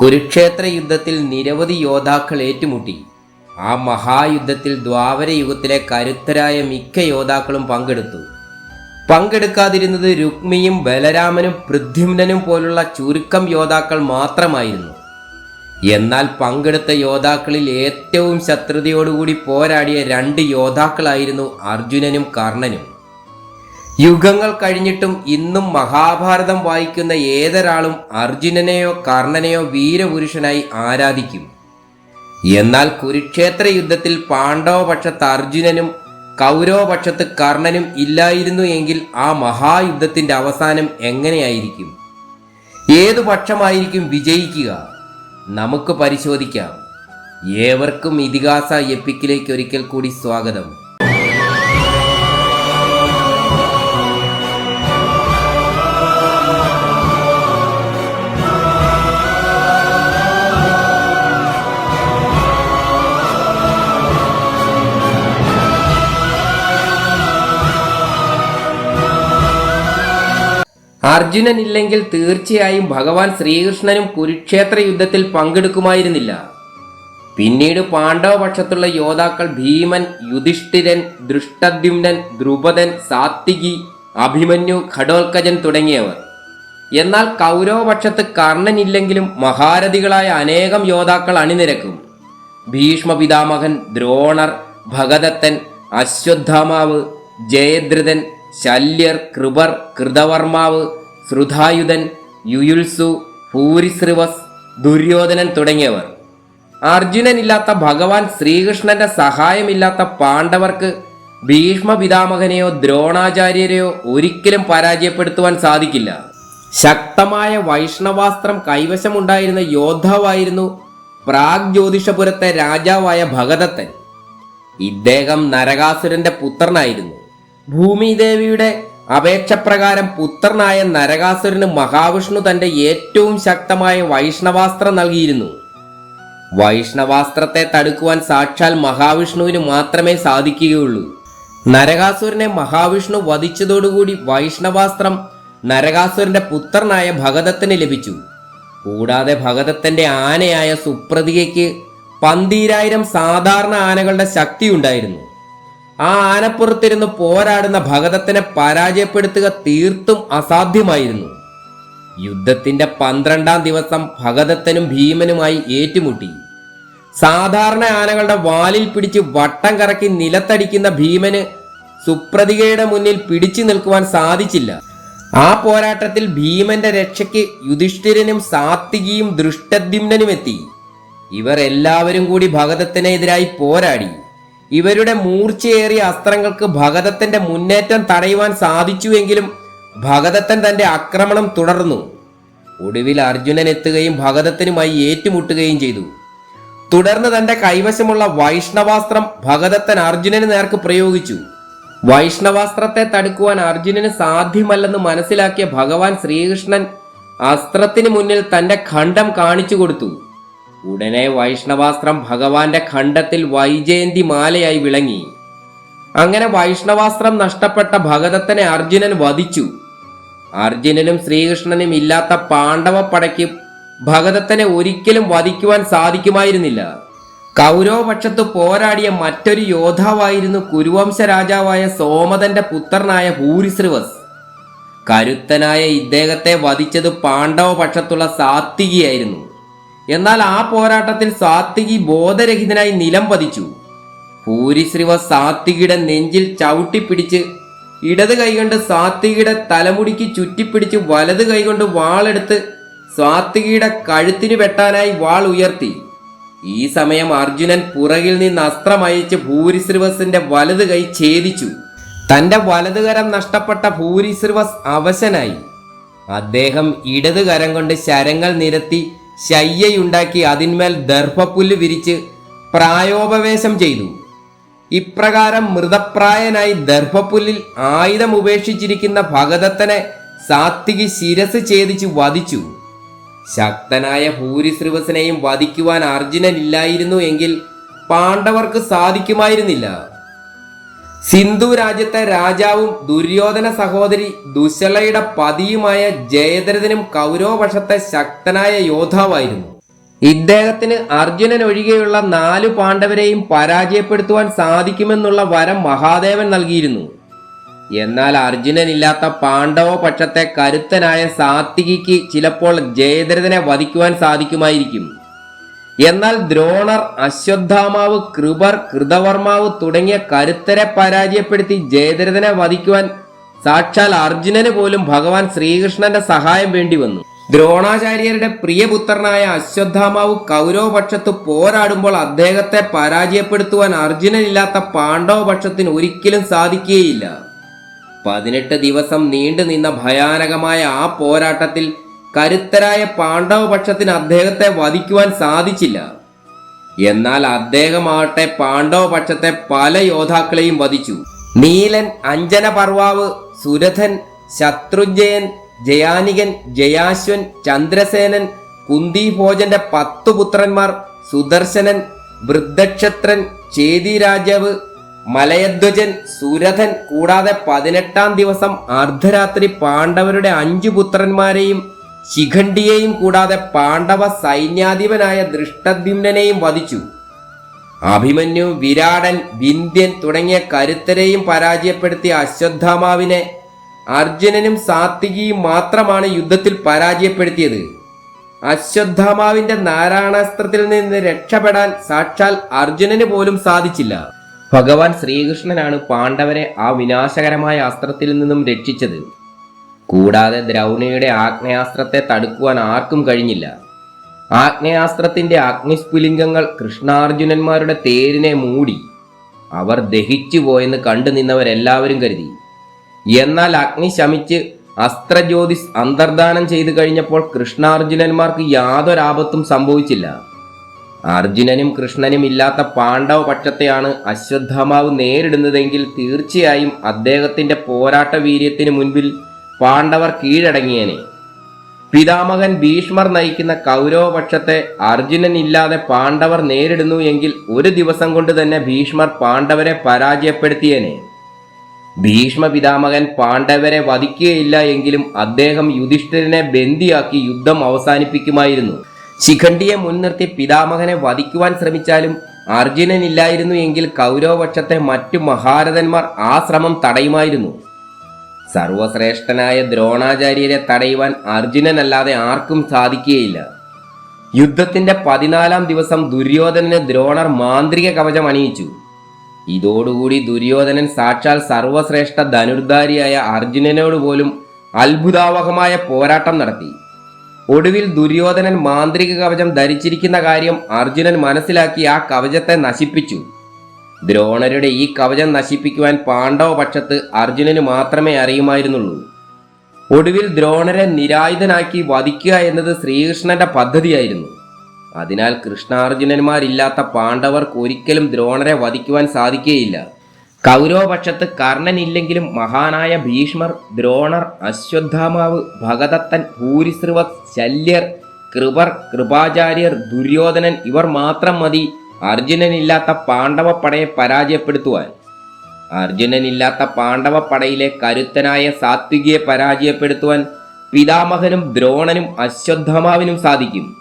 കുരുക്ഷേത്ര യുദ്ധത്തിൽ നിരവധി യോദ്ധാക്കൾ ഏറ്റുമുട്ടി. ആ മഹായുദ്ധത്തിൽ ദ്വാപര യുഗത്തിലെ കരുത്തരായ മിക്ക യോദ്ധാക്കളും പങ്കെടുത്തു. പങ്കെടുക്കാതിരുന്നത് രുക്മിയും ബലരാമനും പൃഥ്വിനും പോലുള്ള ചുരുക്കം യോദ്ധാക്കൾ മാത്രമായിരുന്നു. എന്നാൽ പങ്കെടുത്ത യോദ്ധാക്കളിൽ ഏറ്റവും ശത്രുതയോടുകൂടി പോരാടിയ രണ്ട് യോദ്ധാക്കളായിരുന്നു അർജുനനും കർണനും. യുഗങ്ങൾ കഴിഞ്ഞിട്ടും ഇന്നും മഹാഭാരതം വായിക്കുന്ന ഏതൊരാളും അർജുനനെയോ കർണനെയോ വീരപുരുഷനായി ആരാധിക്കും. എന്നാൽ കുരുക്ഷേത്ര യുദ്ധത്തിൽ പാണ്ഡവപക്ഷത്ത് അർജുനനും കൗരവപക്ഷത്ത് കർണനും ഇല്ലായിരുന്നു എങ്കിൽ ആ മഹായുദ്ധത്തിന്റെ അവസാനം എങ്ങനെയായിരിക്കും? ഏതു പക്ഷമായിരിക്കും വിജയിക്കുക? നമുക്ക് പരിശോധിക്കാം. ഏവർക്കും ഇതിഹാസ എപ്പിക്കിലേക്ക് ഒരിക്കൽ കൂടി സ്വാഗതം. അർജുനൻ ഇല്ലെങ്കിൽ തീർച്ചയായും ഭഗവാൻ ശ്രീകൃഷ്ണനും കുരുക്ഷേത്ര യുദ്ധത്തിൽ പങ്കെടുക്കുമായിരുന്നില്ല. പിന്നീട് പാണ്ഡവപക്ഷത്തുള്ള യോദ്ധാക്കൾ ഭീമൻ യുധിഷ്ഠിരൻ ദൃഷ്ടദ്യുമ്നൻ ദ്രുപദൻ സാത്വികി അഭിമന്യു ഘടോത്കജൻ തുടങ്ങിയവർ. എന്നാൽ കൗരവപക്ഷത്ത് കർണനില്ലെങ്കിലും മഹാരഥികളായ അനേകം യോദ്ധാക്കൾ അണിനിരക്കും. ഭീഷ്മ പിതാമഹൻ ദ്രോണർ ഭഗദത്തൻ അശ്വത്ഥാമാവ് ജയദ്രഥൻ ശല്യർ കൃപർ കൃതവർമാവ് ശ്രുതായുധൻ യുയുൽസു ഭൂരിശ്രിവസ് ദുര്യോധനൻ തുടങ്ങിയവർ. അർജുനനില്ലാത്ത ഭഗവാൻ ശ്രീകൃഷ്ണന്റെ സഹായമില്ലാത്ത പാണ്ഡവർക്ക് ഭീഷ്മ പിതാമഹനെയോ ദ്രോണാചാര്യരെയോ ഒരിക്കലും പരാജയപ്പെടുത്തുവാൻ സാധിക്കില്ല. ശക്തമായ വൈഷ്ണവാസ്ത്രം കൈവശമുണ്ടായിരുന്ന യോദ്ധാവായിരുന്നു പ്രാഗ് ജ്യോതിഷപുരത്തെ രാജാവായ ഭഗതത്തൻ ഇദ്ദേഹം നരകാസുരന്റെ പുത്രനായിരുന്നു. ഭൂമിദേവിയുടെ അപേക്ഷപ്രകാരം പുത്രനായ നരകാസുരന് മഹാവിഷ്ണു തന്റെ ഏറ്റവും ശക്തമായ വൈഷ്ണവാസ്ത്രം നൽകിയിരുന്നു. വൈഷ്ണവാസ്ത്രത്തെ തടുക്കുവാൻ സാക്ഷാൽ മഹാവിഷ്ണുവിന് മാത്രമേ സാധിക്കുകയുള്ളൂ. നരകാസുരനെ മഹാവിഷ്ണു വധിച്ചതോടുകൂടി വൈഷ്ണവാസ്ത്രം നരകാസുരന്റെ പുത്രനായ ഭഗതത്തിന് ലഭിച്ചു. കൂടാതെ ഭഗതത്തിന്റെ ആനയായ സുപ്രതികയ്ക്ക് പന്തീരായിരം സാധാരണ ആനകളുടെ ശക്തി ഉണ്ടായിരുന്നു ആ ആനപ്പുറത്തിരുന്ന് പോരാടുന്ന ഭഗതത്തിനെ പരാജയപ്പെടുത്തുക തീർത്തും അസാധ്യമായിരുന്നു. യുദ്ധത്തിന്റെ പന്ത്രണ്ടാം ദിവസം ഭഗതത്തനും ഭീമനുമായി ഏറ്റുമുട്ടി. സാധാരണ ആനകളുടെ വാലിൽ പിടിച്ച് വട്ടം കറക്കി നിലത്തടിക്കുന്ന ഭീമന് സുപ്രതികയുടെ മുന്നിൽ പിടിച്ചു നിൽക്കുവാൻ സാധിച്ചില്ല. ആ പോരാട്ടത്തിൽ ഭീമന്റെ രക്ഷയ്ക്ക് യുധിഷ്ഠിരനും സാത്വികിയും ദൃഷ്ടദ്യുമ്നനും എത്തി ഇവർ എല്ലാവരും കൂടി ഭഗതത്തിനെതിരായി പോരാടി. ഇവരുടെ മൂർച്ചയേറിയ അസ്ത്രങ്ങൾക്ക് ഭഗതത്തിന്റെ മുന്നേറ്റം തടയുവാൻ സാധിച്ചുവെങ്കിലും ഭഗതത്തൻ തന്റെ ആക്രമണം തുടർന്നു. ഒടുവിൽ അർജുനൻ എത്തുകയും ഭഗതത്തിനുമായി ഏറ്റുമുട്ടുകയും ചെയ്തു. തുടർന്ന് തന്റെ കൈവശമുള്ള വൈഷ്ണവാസ്ത്രം ഭഗതത്തൻ അർജുനന് നേർക്ക് പ്രയോഗിച്ചു. വൈഷ്ണവാസ്ത്രത്തെ തടുക്കുവാൻ അർജുനന് സാധ്യമല്ലെന്ന് മനസ്സിലാക്കിയ ഭഗവാൻ ശ്രീകൃഷ്ണൻ അസ്ത്രത്തിന് മുന്നിൽ തന്റെ ഖണ്ഡം കാണിച്ചു കൊടുത്തു. ഉടനെ വൈഷ്ണവാസ്ത്രം ഭഗവാന്റെ ഖണ്ഡത്തിൽ വൈജയന്തി മാലയായി വിളങ്ങി. അങ്ങനെ വൈഷ്ണവാസ്ത്രം നഷ്ടപ്പെട്ട ഭഗതത്തിനെ അർജുനൻ വധിച്ചു. അർജുനനും ശ്രീകൃഷ്ണനും ഇല്ലാത്ത പാണ്ഡവ പടയ്ക്ക് ഭഗതത്തിനെ ഒരിക്കലും വധിക്കുവാൻ സാധിക്കുമായിരുന്നില്ല. കൗരവപക്ഷത്ത് പോരാടിയ മറ്റൊരു യോദ്ധാവായിരുന്നു കുരുവംശ രാജാവായ സോമതന്റെ പുത്രനായ ഭൂരിശ്രീവസ് കരുത്തനായ ഇദ്ദേഹത്തെ വധിച്ചത് പാണ്ഡവപക്ഷത്തുള്ള സാത്വികിയായിരുന്നു. എന്നാൽ ആ പോരാട്ടത്തിൽ സാത്വികി ബോധരഹിതനായി നിലം പതിച്ചു. ഭൂരിശ്രീവ സാത്വികിയുടെ നെഞ്ചിൽ ചവിട്ടിപ്പിടിച്ച് ഇടത് കൈകൊണ്ട് സാത്വികിയുടെ തലമുടിക്ക് ചുറ്റിപ്പിടിച്ച് വലത് കൈകൊണ്ട് വാളെടുത്ത് സാത്വികിയുടെ കഴുത്തിന് വെട്ടാനായി വാൾ ഉയർത്തി. ഈ സമയം അർജുനൻ പുറകിൽ നിന്ന് അസ്ത്രമയച്ച് ഭൂരിശ്രീവസിന്റെ വലത് കൈ ഛേദിച്ചു. തന്റെ വലതുകരം നഷ്ടപ്പെട്ട ഭൂരിശ്രീവസ് അവശനായി. അദ്ദേഹം ഇടത് കരം കൊണ്ട് ശരങ്ങൾ നിരത്തി ശയ്യയുണ്ടാക്കി അതിന്മേൽ ദർഭപ്പുല്ല് വിരിച്ച് പ്രായോപവേശം ചെയ്തു. ഇപ്രകാരം മൃതപ്രായനായി ദർഭപ്പുല്ലിൽ ആയുധം ഉപേക്ഷിച്ചിരിക്കുന്ന ഭഗതത്തനെ സാത്വികി ശിരസ് ഛേദിച്ച് വധിച്ചു. ശക്തനായ ഭൂരിശ്രീവസനെയും വധിക്കുവാൻ അർജുനനില്ലായിരുന്നു എങ്കിൽ പാണ്ഡവർക്ക് സാധിക്കുമായിരുന്നില്ല. സിന്ധു രാജ്യത്തെ രാജാവും ദുര്യോധന സഹോദരി ദുശലയുടെ പതിയുമായ ജയദ്രഥനും കൗരവപക്ഷത്തെ ശക്തനായ യോദ്ധാവായിരുന്നു. ഇദ്ദേഹത്തിന് അർജുനൻ ഒഴികെയുള്ള നാലു പാണ്ഡവരെയും പരാജയപ്പെടുത്തുവാൻ സാധിക്കുമെന്നുള്ള വരം മഹാദേവൻ നൽകിയിരുന്നു. എന്നാൽ അർജുനനില്ലാത്ത പാണ്ഡവ പക്ഷത്തെ കരുത്തനായ സാത്വികിക്ക് ചിലപ്പോൾ ജയദ്രഥനെ വധിക്കുവാൻ സാധിക്കുമായിരിക്കും. എന്നാൽ ദ്രോണർ അശ്വത്ഥാമാവ് കൃപർ കൃതവർമാവ് തുടങ്ങിയ കരുത്തരെ പരാജയപ്പെടുത്തി ജയദ്രഥനെ വധിക്കുവാൻ സാക്ഷാൽ അർജുനന് പോലും ഭഗവാൻ ശ്രീകൃഷ്ണന്റെ സഹായം വേണ്ടി വന്നു. ദ്രോണാചാര്യരുടെ പ്രിയപുത്രനായ അശ്വത്ഥാമാവ് കൗരവപക്ഷത്ത് പോരാടുമ്പോൾ അദ്ദേഹത്തെ പരാജയപ്പെടുത്തുവാൻ അർജുനനില്ലാത്ത പാണ്ഡവപക്ഷത്തിന് ഒരിക്കലും സാധിക്കുകയില്ല. പതിനെട്ട് ദിവസം നീണ്ടു നിന്ന ഭയാനകമായ ആ പോരാട്ടത്തിൽ കരുത്തരായ പാണ്ഡവ പക്ഷത്തിന് അദ്ദേഹത്തെ വധിക്കുവാൻ സാധിച്ചില്ല. എന്നാൽ അദ്ദേഹമാകട്ടെ പാണ്ഡവ പക്ഷത്തെ പല യോദ്ധാക്കളെയും വധിച്ചു. നീലൻ അഞ്ജന പർവാവ് സുരഥൻ ശത്രുജയൻ ജയാനികൻ ജയാശ്വൻ ചന്ദ്രസേനൻ കുന്തിഭോജന്റെ പത്തു പുത്രന്മാർ സുദർശനൻ വൃദ്ധക്ഷത്രൻ ചേതി രാജാവ് മലയധ്വജൻ സുരഥൻ കൂടാതെ പതിനെട്ടാം ദിവസം അർദ്ധരാത്രി പാണ്ഡവരുടെ അഞ്ചു പുത്രന്മാരെയും ശിഖണ്ഡിയെയും കൂടാതെ പാണ്ഡവ സൈന്യാധിപനായ ദൃഷ്ടദ്യുനെയും വധിച്ചു. അഭിമന്യു വിരാടൻ വിന്ധ്യൻ തുടങ്ങിയ കരുത്തരെയും പരാജയപ്പെടുത്തിയ അശ്വത്ഥാമാവിനെ അർജുനനും സാത്വികിയും മാത്രമാണ് യുദ്ധത്തിൽ പരാജയപ്പെടുത്തിയത്. അശ്വത്ഥാമാവിന്റെ നാരായണാസ്ത്രത്തിൽ നിന്ന് രക്ഷപ്പെടാൻ സാക്ഷാൽ അർജുനന് പോലും സാധിച്ചില്ല. ഭഗവാൻ ശ്രീകൃഷ്ണനാണ് പാണ്ഡവരെ ആ വിനാശകരമായ അസ്ത്രത്തിൽ നിന്നും രക്ഷിച്ചത്. കൂടാതെ ദ്രൗണിയുടെ ആഗ്നേയാസ്ത്രത്തെ തടുക്കുവാൻ ആർക്കും കഴിഞ്ഞില്ല. ആഗ്നേയാസ്ത്രത്തിന്റെ അഗ്നിസ്ഫുലിംഗങ്ങൾ കൃഷ്ണാർജുനന്മാരുടെ തേരിനെ മൂടി. അവർ ദഹിച്ചു പോയെന്ന് കണ്ടു നിന്നവരെല്ലാവരും കരുതി. എന്നാൽ അഗ്നി ശമിച്ച് അസ്ത്രജ്യോതിസ് അന്തർദാനം ചെയ്തു കഴിഞ്ഞപ്പോൾ കൃഷ്ണാർജുനന്മാർക്ക് യാതൊരാപത്തും സംഭവിച്ചില്ല. അർജുനനും കൃഷ്ണനും ഇല്ലാത്ത പാണ്ഡവ പക്ഷത്തെയാണ് അശ്വത്ഥമാവ് നേരിടുന്നതെങ്കിൽ തീർച്ചയായും അദ്ദേഹത്തിന്റെ പോരാട്ട വീര്യത്തിന് മുൻപിൽ പാണ്ഡവർ കീഴടങ്ങിയനെ. പിതാമകൻ ഭീഷ്മർ നയിക്കുന്ന കൗരവപക്ഷത്തെ അർജുനൻ ഇല്ലാതെ പാണ്ഡവർ നേരിടുന്നു എങ്കിൽ ഒരു ദിവസം കൊണ്ട് തന്നെ ഭീഷ്മർ പാണ്ഡവരെ പരാജയപ്പെടുത്തിയനെ. ഭീഷ്മ പിതാമകൻ പാണ്ഡവരെ വധിക്കുകയില്ല എങ്കിലും അദ്ദേഹം യുധിഷ്ഠിരനെ ബന്ദിയാക്കി യുദ്ധം അവസാനിപ്പിക്കുമായിരുന്നു. ശിഖണ്ഡിയെ മുൻനിർത്തി പിതാമകനെ വധിക്കുവാൻ ശ്രമിച്ചാലും അർജുനൻ ഇല്ലായിരുന്നു എങ്കിൽ കൗരവപക്ഷത്തെ മറ്റു മഹാരഥന്മാർ ആ ശ്രമം തടയുമായിരുന്നു. സർവശ്രേഷ്ഠനായ ദ്രോണാചാര്യരെ തടയുവാൻ അർജുനനല്ലാതെ ആർക്കും സാധിക്കുകയില്ല. യുദ്ധത്തിന്റെ പതിനാലാം ദിവസം ദുര്യോധനന് ദ്രോണർ മാന്ത്രിക കവചം അണിയിച്ചു. ഇതോടുകൂടി ദുര്യോധനൻ സാക്ഷാൽ സർവശ്രേഷ്ഠ ധനുർധാരിയായ അർജുനനോട് പോലും അത്ഭുതാവഹമായ പോരാട്ടം നടത്തി. ഒടുവിൽ ദുര്യോധനൻ മാന്ത്രിക കവചം ധരിച്ചിരിക്കുന്ന കാര്യം അർജുനൻ മനസ്സിലാക്കി ആ കവചത്തെ നശിപ്പിച്ചു. ദ്രോണരുടെ ഈ കവചം നശിപ്പിക്കുവാൻ പാണ്ഡവ പക്ഷത്ത് അർജുനന് മാത്രമേ അറിയുമായിരുന്നുള്ളൂ. ഒടുവിൽ ദ്രോണരെ നിരായുധനാക്കി വധിക്കുക എന്നത് ശ്രീകൃഷ്ണന്റെ പദ്ധതിയായിരുന്നു. അതിനാൽ കൃഷ്ണാർജുനന്മാരില്ലാത്ത പാണ്ഡവർക്ക് ഒരിക്കലും ദ്രോണരെ വധിക്കുവാൻ സാധിക്കുകയില്ല. കൗരവപക്ഷത്ത് കർണനില്ലെങ്കിലും മഹാനായ ഭീഷ്മർ ദ്രോണർ അശ്വത്ഥാമാവ് ഭഗദത്തൻ ഭൂരിശ്രുവ ശല്യർ കൃപർ കൃപാചാര്യർ ദുര്യോധനൻ ഇവർ മാത്രം മതി അർജുനനില്ലാത്ത പാണ്ഡവപ്പടയെ പരാജയപ്പെടുത്തുവാൻ. അർജുനനില്ലാത്ത പാണ്ഡവപ്പടയിലെ കരുത്തനായ സാത്വികയെ പരാജയപ്പെടുത്തുവാൻ പിതാമഹനും ദ്രോണനും അശ്വത്ഥമാവിനും സാധിക്കും.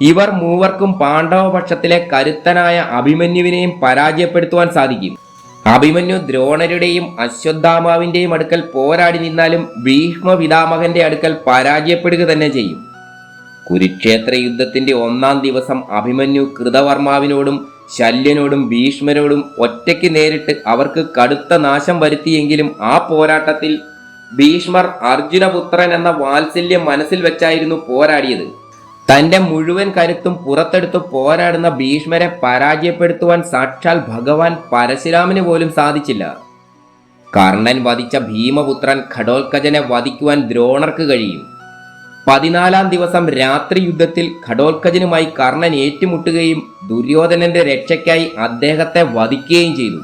ഇവർ മൂവർക്കും പാണ്ഡവപക്ഷത്തിലെ കരുത്തനായ അഭിമന്യുവിനെയും പരാജയപ്പെടുത്തുവാൻ സാധിക്കും. അഭിമന്യു ദ്രോണരുടെയും അശ്വത്ഥാമാവിന്റെയും അടുക്കൽ പോരാടി നിന്നാലും ഭീഷ്മ പിതാമഹന്റെ അടുക്കൽ പരാജയപ്പെടുക തന്നെ ചെയ്യും. കുരുക്ഷേത്ര യുദ്ധത്തിന്റെ ഒന്നാം ദിവസം അഭിമന്യു കൃതവർമാവിനോടും ശല്യനോടും ഭീഷ്മരോടും ഒറ്റയ്ക്ക് നേരിട്ട് അവർക്ക് കടുത്ത നാശം വരുത്തിയെങ്കിലും ആ പോരാട്ടത്തിൽ ഭീഷ്മർ അർജുനപുത്രൻ എന്ന വാത്സല്യം മനസ്സിൽ വെച്ചായിരുന്നു പോരാടിയത്. തന്റെ മുഴുവൻ കരുത്തും പുറത്തെടുത്ത് പോരാടുന്ന ഭീഷ്മരെ പരാജയപ്പെടുത്തുവാൻ സാക്ഷാൽ ഭഗവാൻ പരശുരാമന് പോലും സാധിച്ചില്ല. കർണൻ വധിച്ച ഭീമപുത്രൻ ഘടോത്കജനെ വധിക്കുവാൻ ദ്രോണർക്ക് കഴിയും. പതിനാലാം ദിവസം രാത്രി യുദ്ധത്തിൽ ഘടോത്കജനുമായി കർണൻ ഏറ്റുമുട്ടുകയും ദുര്യോധനന്റെ രക്ഷയ്ക്കായി അദ്ദേഹത്തെ വധിക്കുകയും ചെയ്തു.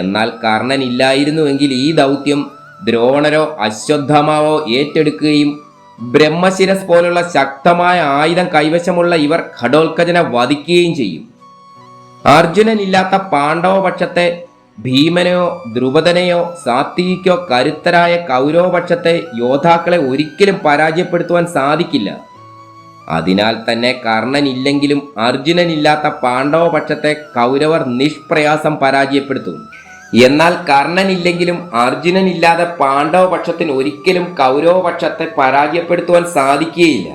എന്നാൽ കർണൻ ഇല്ലായിരുന്നുവെങ്കിൽ ഈ ദൗത്യം ദ്രോണരോ അശ്വത്ഥമാവോ ഏറ്റെടുക്കുകയും ബ്രഹ്മശിരസ് പോലുള്ള ശക്തമായ ആയുധം കൈവശമുള്ള ഇവർ ഘടോത്കജനെ വധിക്കുകയും ചെയ്യും. അർജുനനില്ലാത്ത പാണ്ഡവപക്ഷത്തെ ഭീമനെയോ ദ്രുപദനെയോ സാത്വികോ കരുത്തരായ കൗരവപക്ഷത്തെ യോദ്ധാക്കളെ ഒരിക്കലും പരാജയപ്പെടുത്തുവാൻ സാധിക്കില്ല. അതിനാൽ തന്നെ കർണനില്ലെങ്കിലും അർജുനനില്ലാത്ത പാണ്ഡവപക്ഷത്തെ കൗരവർ നിഷ്പ്രയാസം പരാജയപ്പെടുത്തും. എന്നാൽ കർണനില്ലെങ്കിലും അർജുനനില്ലാതെ പാണ്ഡവപക്ഷത്തിന് ഒരിക്കലും കൗരവപക്ഷത്തെ പരാജയപ്പെടുത്തുവാൻ സാധിക്കുകയില്ല.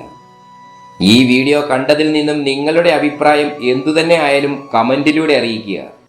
ഈ വീഡിയോ കണ്ടതിൽ നിന്നും നിങ്ങളുടെ അഭിപ്രായം എന്തുതന്നെ ആയാലും കമന്റിലൂടെ അറിയിക്കുക.